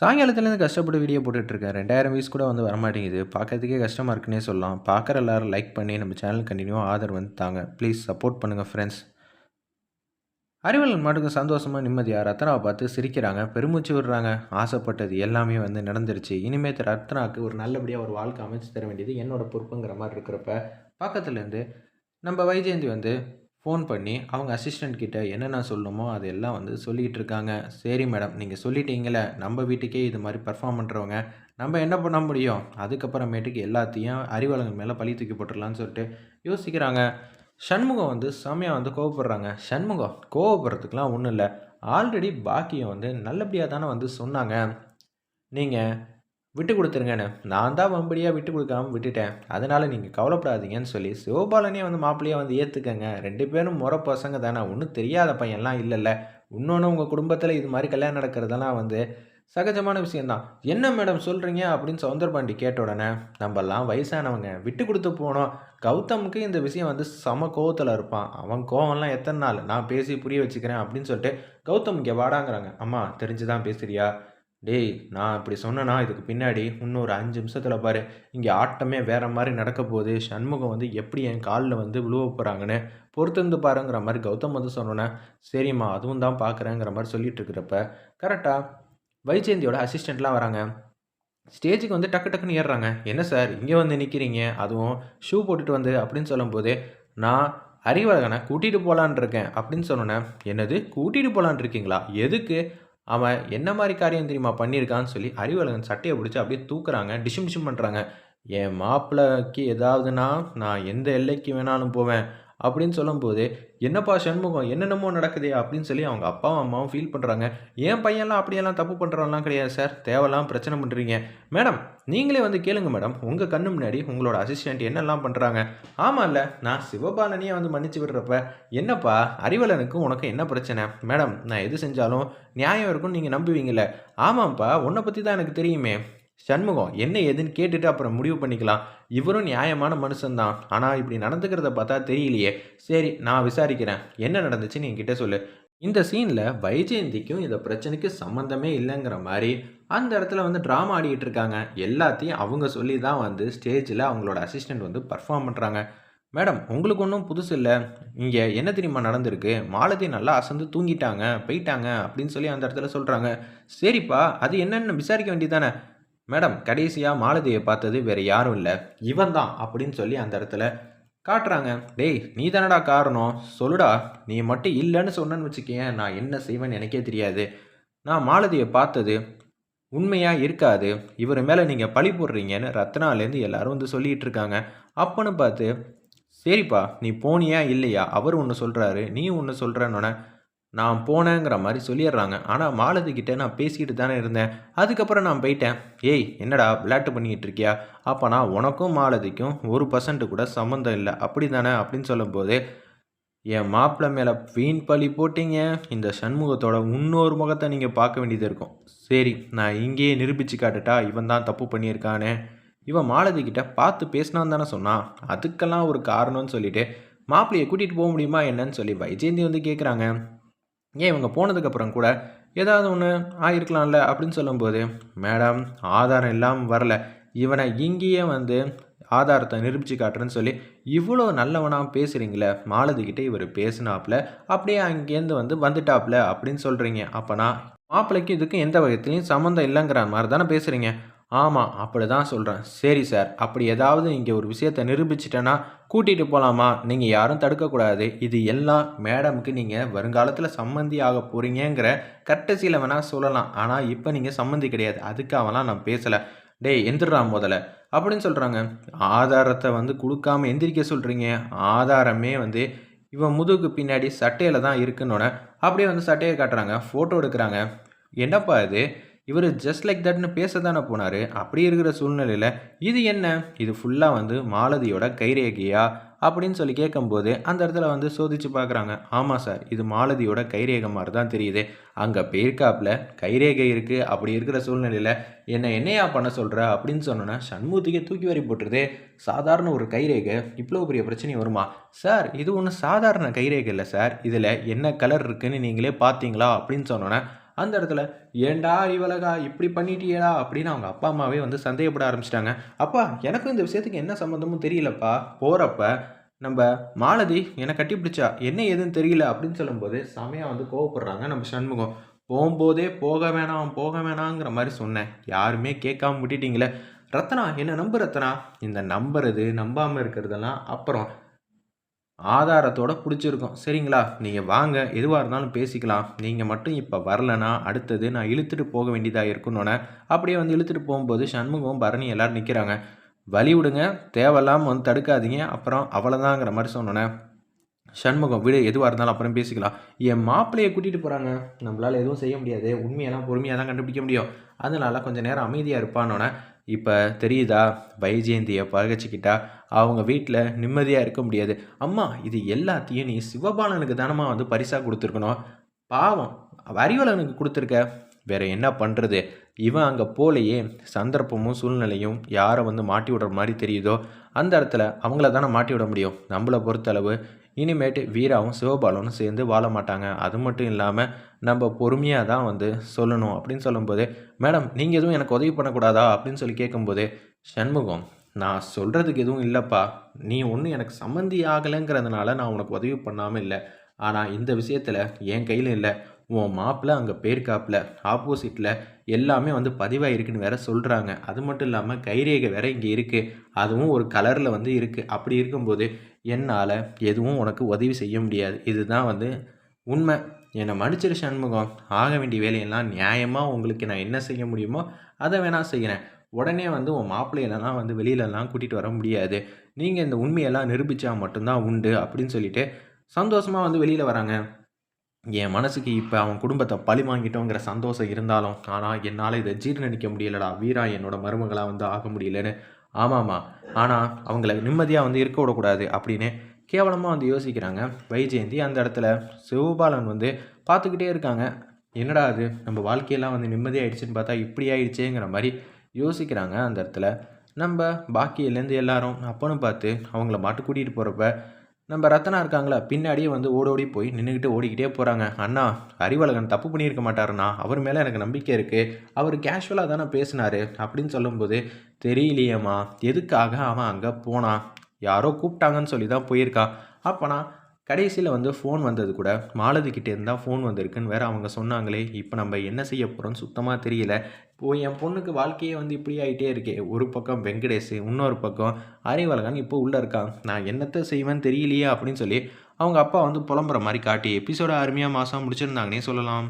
சாயங்காலத்துலேருந்து கஷ்டப்பட்டு வீடியோ போட்டுட்ருக்கேன் ரெண்டாயிரம் வியூஸ் கூட வந்து வரமாட்டேங்குது. பார்க்கறதுக்கே கஷ்டமாக இருக்குன்னே சொல்லலாம். பார்க்குற எல்லாரும் லைக் பண்ணி நம்ம சேனல் கண்டினியூவாக ஆதரவு வந்து தாங்க ப்ளீஸ் சப்போர்ட் பண்ணுங்கள் ஃப்ரெண்ட்ஸ் அறிவலன் மாட்டுக்கு சந்தோஷமாக நிம்மதியாக ரத்னாவை பார்த்து சிரிக்கிறாங்க. பெருமூச்சு விடுறாங்க. ஆசைப்பட்டது எல்லாமே வந்து நடந்துருச்சு. இனிமேல் ரத்னாவுக்கு ஒரு நல்லபடியாக ஒரு வாழ்க்கை அமைச்சு தர வேண்டியது என்னோடய பொறுப்புங்கிற மாதிரி இருக்கிறப்ப பக்கத்துலேருந்து நம்ம வைஜெயந்தி வந்து ஃபோன் பண்ணி அவங்க அசிஸ்டண்ட் கிட்ட என்னென்ன சொல்லணுமோ அதெல்லாம் வந்து சொல்லிகிட்டு இருக்காங்க சரி மேடம் நீங்கள் சொல்லிட்டீங்களே நம்ம வீட்டுக்கே இது மாதிரி பர்ஃபார்ம் பண்ணுறவங்க நம்ம என்ன பண்ண முடியும்? அதுக்கப்புறமேட்டுக்கு எல்லாத்தையும் அறிவாளர்கள் மேலே பழி தூக்கி போட்டுடலான்னு சொல்லிட்டு யோசிக்கிறாங்க. சண்முகம் வந்து செம்மையாக வந்து கோவப்படுறாங்க. சண்முகம் கோவப்படுறதுக்கெலாம் ஒன்றும் இல்லை. ஆல்ரெடி பாக்கியம் வந்து நல்லபடியாக தானே வந்து சொன்னாங்க. நீங்கள் விட்டு கொடுத்துருங்கன்னு நான் தான் வம்படியாக விட்டு கொடுக்காம விட்டுட்டேன். அதனால் நீங்கள் கவலைப்படாதீங்கன்னு சொல்லி சிவபாலனே வந்து மாப்பிள்ளையாக வந்து ஏற்றுக்கங்க ரெண்டு பேரும் முறை பசங்க தானே. ஒன்றும் தெரியாத பையன்லாம் இல்லைல்ல. இன்னொன்று உங்கள் குடும்பத்தில் இது மாதிரி கல்யாணம் நடக்கிறதெல்லாம் வந்து சகஜமான விஷயந்தான் என்ன மேடம் சொல்கிறீங்க அப்படின்னு சவுந்தரபாண்டி கேட்ட உடனே நம்மலாம் வயசானவங்க. விட்டு கொடுத்து போனோம். கௌதமுக்கு இந்த விஷயம் வந்து சம கோவத்தில் இருப்பான். அவன் கோவம்லாம் எத்தனை நாள்? நான் பேசி புரிய வச்சுக்கிறேன். அப்படின்னு சொல்லிட்டு கௌதம் இங்கே வாடாங்கிறாங்க. அம்மா தெரிஞ்சு தான் பேசுறியா? டேய் நான் இப்படி சொன்னேன்னா இதுக்கு பின்னாடி இன்னொரு அஞ்சு நிமிஷத்தில் பாரு. இங்கே ஆட்டமே வேறு மாதிரி நடக்க போகுது. சண்முகம் வந்து எப்படி என் காலில் வந்து விழுவ போகிறாங்கன்னு பொறுத்திருந்து பாருங்கிற மாதிரி கௌதம் வந்து சொன்னோன்னே சரிம்மா அதுவும் தான் பார்க்குறேங்கிற மாதிரி சொல்லிட்டு இருக்கிறப்ப கரெக்டாக வைஜெயந்தியோட அசிஸ்டண்ட்லாம் வராங்க. ஸ்டேஜுக்கு வந்து டக்கு டக்குன்னு ஏறுறாங்க. என்ன சார் இங்கே வந்து நிற்கிறீங்க அதுவும் ஷூ போட்டுட்டு வந்து அப்படின்னு சொல்லும்போது நான் அறிவழகனை கூட்டிகிட்டு போகலான் இருக்கேன் அப்படின்னு சொன்னோன்னே என்னது? கூட்டிகிட்டு போகலான் இருக்கீங்களா? எதுக்கு? அவன் என்ன மாதிரி காரியம் தெரியுமா பண்ணியிருக்கான்னு சொல்லி அறிவழகன் சட்டையை பிடிச்சி அப்படியே தூக்குறாங்க டிஷிம் டிஷிம் பண்ணுறாங்க என் மாப்பிள்ளைக்கு ஏதாவதுனா நான் எந்த எல்லைக்கு வேணாலும் போவேன். அப்படின்னு சொல்லும்போது என்னப்பா சண்முகம் என்னென்னமோ நடக்குது அப்படின்னு சொல்லி அவங்க அப்பாவும் அம்மாவும் ஃபீல் பண்ணுறாங்க என் பையன்லாம் அப்படியெல்லாம் தப்பு பண்ணுறவங்களாம் கிடையாது சார். தேவையெல்லாம் பிரச்சனை பண்ணுறீங்க மேடம் நீங்களே வந்து கேளுங்க மேடம். உங்கள் கண்ணு முன்னாடி உங்களோட அசிஸ்டண்ட் என்னெல்லாம் பண்ணுறாங்க ஆமாம் இல்லை நான் சிவபாலனையே வந்து மன்னிச்சு விடுறப்ப என்னப்பா அறிவலனுக்கும் உனக்கு என்ன பிரச்சனை? மேடம் நான் எது செஞ்சாலும் நியாயம் இருக்கும்னு நீங்கள் நம்புவீங்கள்ல ஆமாம்ப்பா. உன்னை பற்றி தான் எனக்கு தெரியுமே. சண்முகம் என்ன ஏதுன்னு கேட்டுட்டு அப்புறம் முடிவு பண்ணிக்கலாம். இவரும் நியாயமான மனுஷன்தான். ஆனால் இப்படி நடந்துக்கிறத பார்த்தா தெரியலையே. சரி நான் விசாரிக்கிறேன். என்ன நடந்துச்சுன்னு என்கிட்ட சொல்லு. இந்த சீனில் வைஜெயந்திக்கும் இந்த பிரச்சனைக்கு சம்மந்தமே இல்லைங்கிற மாதிரி அந்த இடத்துல வந்து ட்ராமா ஆடிக்கிட்டு இருக்காங்க. எல்லாத்தையும் அவங்க சொல்லி தான் வந்து ஸ்டேஜில் அவங்களோட அசிஸ்டண்ட் வந்து பர்ஃபார்ம் பண்ணுறாங்க மேடம் உங்களுக்கு ஒன்றும் புதுசு இல்லை. இங்கே என்ன தெரியுமா நடந்திருக்கு? மாலதி நல்லா அசந்து தூங்கிட்டாங்க போயிட்டாங்க அப்படின்னு சொல்லி அந்த இடத்துல சொல்கிறாங்க சரிப்பா அது என்னென்னு விசாரிக்க வேண்டியதானே மேடம் கடைசியாக மாலதியை பார்த்தது வேறு யாரும் இல்லை. இவன் தான் அப்படின்னு சொல்லி அந்த இடத்துல காட்டுறாங்க. டேய் நீ தானடா காரணம்? சொல்லுடா. நீ மட்டும் இல்லைன்னு சொன்னேன்னு வச்சுக்கேன் நான் என்ன செய்வேன்னு எனக்கே தெரியாது. நான் மாலதியை பார்த்தது உண்மையாக இருக்காது. இவர் மேலே நீங்கள் பழி போடுறீங்கன்னு ரத்னாலேருந்து எல்லாரும் வந்து சொல்லிகிட்டு இருக்காங்க. அப்போன்னு பார்த்து சரிப்பா நீ போனியா இல்லையா? அவர் ஒன்று சொல்கிறாரு நீ ஒன்று சொல்கிறேன்னொன்னே நான் போனேங்கிற மாதிரி சொல்லிடுறாங்க. ஆனால் மாலதிக்கிட்ட நான் பேசிக்கிட்டு தானே இருந்தேன். அதுக்கப்புறம் நான் போயிட்டேன். ஏய் என்னடா விளையாட்டு பண்ணிக்கிட்டு இருக்கியா? அப்போ நான் உனக்கும் மாலதிக்கும் ஒரு பர்சன்ட்டு கூட சம்மந்தம் இல்லை. அப்படி தானே அப்படின்னு சொல்லும்போது என் மாப்பிள்ளை மேலே வீண் பழி போட்டீங்க. இந்த சண்முகத்தோட இன்னொரு முகத்தை நீங்கள் பார்க்க வேண்டியது இருக்கும். சரி நான் இங்கேயே நிரூபித்து காட்டுட்டா இவன் தான் தப்பு பண்ணியிருக்கானே. இவன் மாலதிக்கிட்ட பார்த்து பேசினான்னு தானே சொன்னான். அதுக்கெல்லாம் ஒரு காரணம்னு சொல்லிட்டு மாப்பிள்ளையை கூட்டிகிட்டு போக முடியுமா என்னன்னு சொல்லி வைஜெயந்தி வந்து கேட்குறாங்க ஏன் இவங்க போனதுக்கப்புறம் கூட ஏதாவது ஒன்று ஆகிருக்கலாம்ல அப்படின்னு சொல்லும்போது மேடம் ஆதாரம் இல்லாமல் வரல. இவனை இங்கேயே வந்து ஆதாரத்தை நிரூபித்து காட்டுறேன்னு சொல்லி இவ்வளோ நல்லவனாக பேசுகிறீங்களே மாலதிக்கிட்டே இவர் பேசினாப்புல அப்படியே அங்கேருந்து வந்து வந்துட்டாப்புல அப்படின்னு சொல்கிறீங்க அப்போனா மாப்பிள்ளைக்கு இதுக்கு எந்த வகைத்துலையும் சம்மந்தம் இல்லைங்கிற மாதிரி தானே பேசுகிறீங்க ஆமாம் அப்படி தான் சொல்கிறேன் சரி சார் அப்படி ஏதாவது இங்கே ஒரு விஷயத்தை நிரூபிச்சிட்டேன்னா கூட்டிகிட்டு போகலாமா நீங்கள் யாரும் தடுக்கக்கூடாது. இது எல்லாம் மேடமுக்கு நீங்கள் வருங்காலத்தில் சம்மந்தி ஆக போகிறீங்கிற கட்டசியில் வேணால் சொல்லலாம். ஆனால் இப்போ நீங்கள் சம்மந்தி கிடையாது. அதுக்காகலாம் நான் பேசலை. டேய் எந்திரா முதல்ல அப்படின்னு சொல்கிறாங்க ஆதாரத்தை வந்து கொடுக்காம எந்திரிக்க சொல்கிறீங்க ஆதாரமே வந்து இவன் முதுகுக்கு பின்னாடி சட்டையில் தான் இருக்குன்னொன்னே அப்படியே வந்து சட்டையை காட்டுறாங்க. ஃபோட்டோ எடுக்கிறாங்க. என்னப்பா இது? இவர் ஜஸ்ட் லைக் தட்னு பேச தானே போனார். அப்படி இருக்கிற சூழ்நிலையில் இது என்ன? இது ஃபுல்லாக வந்து மாலதியோட கைரேகையா? அப்படின்னு சொல்லி கேட்கும்போது அந்த இடத்துல வந்து சோதித்து பார்க்குறாங்க. ஆமாம் சார் இது மாலதியோட கைரேகை மாதிரி தான் தெரியுது. அங்கே பேர்க்காப்பில் கைரேகை இருக்குது அப்படி இருக்கிற சூழ்நிலையில் என்ன என்னையா பண்ண சொல்கிற அப்படின்னு சொன்னோன்னா சண்முகத்துக்கே தூக்கி வரி போட்டுருதே. சாதாரண ஒரு கைரேகை இவ்வளோ பெரிய பிரச்சனை வருமா? சார் இது ஒன்றும் சாதாரண கைரேகை இல்லை சார். இதில் என்ன கலர் இருக்குதுன்னு நீங்களே பார்த்தீங்களா? அப்படின்னு சொன்னோன்னே அந்த இடத்துல ஏண்டா இவலகா இப்படி பண்ணிட்டியடா? அப்படின்னு அவங்க அப்பா அம்மாவே வந்து சந்தேகப்பட ஆரம்பிச்சிட்டாங்க. அப்பா எனக்கும் இந்த விஷயத்துக்கு என்ன சம்மந்தமும் தெரியலப்பா. போகிறப்ப நம்ம மாலதி என்னை கட்டி பிடிச்சா என்ன ஏதுன்னு தெரியல அப்படின்னு சொல்லும்போது செமையாக வந்து கோவப்படுறாங்க நம்ம சண்முகம். போகும்போதே போக வேணாம் போக வேணாங்கிற மாதிரி சொன்னேன். யாருமே கேட்காம விட்டுட்டீங்களே. ரத்னா என்ன நம்பு ரத்னா? இந்த நம்புறது நம்பாமல் இருக்கிறதெல்லாம் அப்புறம் ஆதாரத்தோட பிடிச்சிருக்கோம். சரிங்களா? நீங்கள் வாங்க. எதுவாக இருந்தாலும் பேசிக்கலாம். நீங்கள் மட்டும் இப்போ வரலனா அடுத்தது நான் இழுத்துட்டு போக வேண்டியதாக இருக்குன்னொன்னே அப்படியே வந்து இழுத்துட்டு போகும்போது சண்முகம் பரணி எல்லோரும் நிற்கிறாங்க வழி விடுங்க. தேவையில்லாமல் வந்து தடுக்காதீங்க. அப்புறம் அவ்வளோதாங்கிற மாதிரி சொன்னோன்னே சண்முகம் விடு. எதுவாக இருந்தாலும் அப்புறம் பேசிக்கலாம். என் மாப்பிள்ளையை கூட்டிகிட்டு போகிறாங்க நம்மளால் எதுவும் செய்ய முடியாது. உண்மையெல்லாம் பொறுமையாக தான் கண்டுபிடிக்க முடியும். அதனால் கொஞ்சம் நேரம் அமைதியாக இருப்பானோன்னே இப்போ தெரியுதா? வைஜெயந்தியை பகச்சிக்கிட்டா அவங்க வீட்டில் நிம்மதியாக இருக்க முடியாது. அம்மா இது எல்லாத்தையும் நீ சிவபாலனுக்கு தானம்மா வந்து பரிசாக கொடுத்துருக்கணும். பாவம் வரிவலனுக்கு கொடுத்துருக்க. வேற என்ன பண்ணுறது இவன் அங்கே போலையே சந்தர்ப்பமும் சூழ்நிலையும் யாரை வந்து மாட்டி விடுற மாதிரி தெரியுதோ? அந்த இடத்துல அவங்கள தானே மாட்டி விட முடியும். நம்மளை பொறுத்தளவு இனிமேட்டு வீராவும் சிவபாலனும் சேர்ந்து வாழ மாட்டாங்க. அது மட்டும் இல்லாமல் நம்ம பொறுமையாக தான் வந்து சொல்லணும் அப்படின்னு சொல்லும்போது மேடம் நீங்கள் எதுவும் எனக்கு உதவி பண்ணக்கூடாதா? அப்படின்னு சொல்லி கேட்கும்போது சண்முகம் நான் சொல்கிறதுக்கு எதுவும் இல்லைப்பா. நீ ஒன்றும் எனக்கு சம்மந்தி ஆகலைங்கிறதுனால நான் உனக்கு உதவி பண்ணாமல் இல்லை. ஆனால் இந்த விஷயத்தில் என் கையில் இல்லை. உன் மாப்பிள்ள அங்கே பேர்காப்பில் ஆப்போசிட்டில் எல்லாமே வந்து பதிவாயிருக்குன்னு வேற சொல்கிறாங்க அது மட்டும் இல்லாமல் கைரேகை வேற இங்கே இருக்குது அதுவும் ஒரு கலரில் வந்து இருக்குது அப்படி இருக்கும்போது என்னால் எதுவும் உனக்கு உதவி செய்ய முடியாது. இதுதான் வந்து உண்மை. என்னை மன்னிச்சிரு சண்முகம். ஆக வேண்டிய வேலையெல்லாம் நியாயமாக உங்களுக்கு நான் என்ன செய்ய முடியுமோ அதை வேணால் செய்கிறேன் உடனே வந்து உன் மாப்பிள்ளையிலலாம் வந்து வெளியிலலாம் கூட்டிகிட்டு வர முடியாது. நீங்கள் இந்த உண்மையெல்லாம் நிரூபித்தா மட்டும்தான் உண்டு அப்படின்னு சொல்லிட்டு சந்தோஷமாக வந்து வெளியில் வராங்க. என் மனசுக்கு இப்போ அவன் குடும்பத்தை பழி வாங்கிட்டோங்கிற சந்தோஷம் இருந்தாலும் ஆனால் என்னால் இதை ஜீர்ணிக்க முடியலடா. வீரா என்னோட மருமகளாக வந்து ஆக முடியலன்னு ஆமாம்மா. ஆனால் அவங்கள நிம்மதியாக வந்து இருக்க விடக்கூடாது அப்படின்னு கேவலமாக வந்து யோசிக்கிறாங்க. வைஜெயந்தி அந்த இடத்துல சிவபாலன் வந்து பார்த்துக்கிட்டே இருக்காங்க. என்னடா அது? நம்ம வாழ்க்கையெல்லாம் வந்து நிம்மதியாகிடுச்சின்னு பார்த்தா இப்படி ஆயிடுச்சேங்கிற மாதிரி யோசிக்கிறாங்க அந்த இடத்துல. நம்ம பாக்கியிலேருந்து எல்லாரும் அப்போன்னு பார்த்து அவங்கள மாட்டு கூட்டிகிட்டு போகிறப்ப நம்ம ரத்தனா இருக்காங்களா பின்னாடியே வந்து ஓடோடி போய் நின்றுக்கிட்டு ஓடிக்கிட்டே போகிறாங்க அண்ணா அறிவழகன் தப்பு பண்ணியிருக்க மாட்டாருண்ணா. அவர் மேலே எனக்கு நம்பிக்கை இருக்குது அவர் கேஷுவலாக தானே பேசினார் அப்படின்னு சொல்லும்போது தெரியலையேம்மா. எதுக்காக அவன் அங்கே போனான்? யாரோ கூப்பிட்டாங்கன்னு சொல்லி தான் போயிருக்கான் அப்போனா கடைசியில் வந்து ஃபோன் வந்தது கூட மாலதி இருந்தால் ஃபோன் வந்திருக்குன்னு வேறு அவங்க சொன்னாங்களே இப்போ நம்ம என்ன செய்ய போகிறோம்னு சுத்தமாக தெரியல. இப்போது என் பொண்ணுக்கு வாழ்க்கையே வந்து இப்படி ஆகிட்டே இருக்கே. ஒரு பக்கம் வெங்கடேஷ் இன்னொரு பக்கம் அறிவழகன் இப்போ உள்ளே இருக்கான் நான் என்னத்தை செய்வேன்னு தெரியலையே அப்படின்னு சொல்லி அவங்க அப்பா வந்து புலம்புற மாதிரி காட்டி எபிசோட அருமையாக மாதம் முடிச்சிருந்தாங்கன்னே சொல்லலாம்.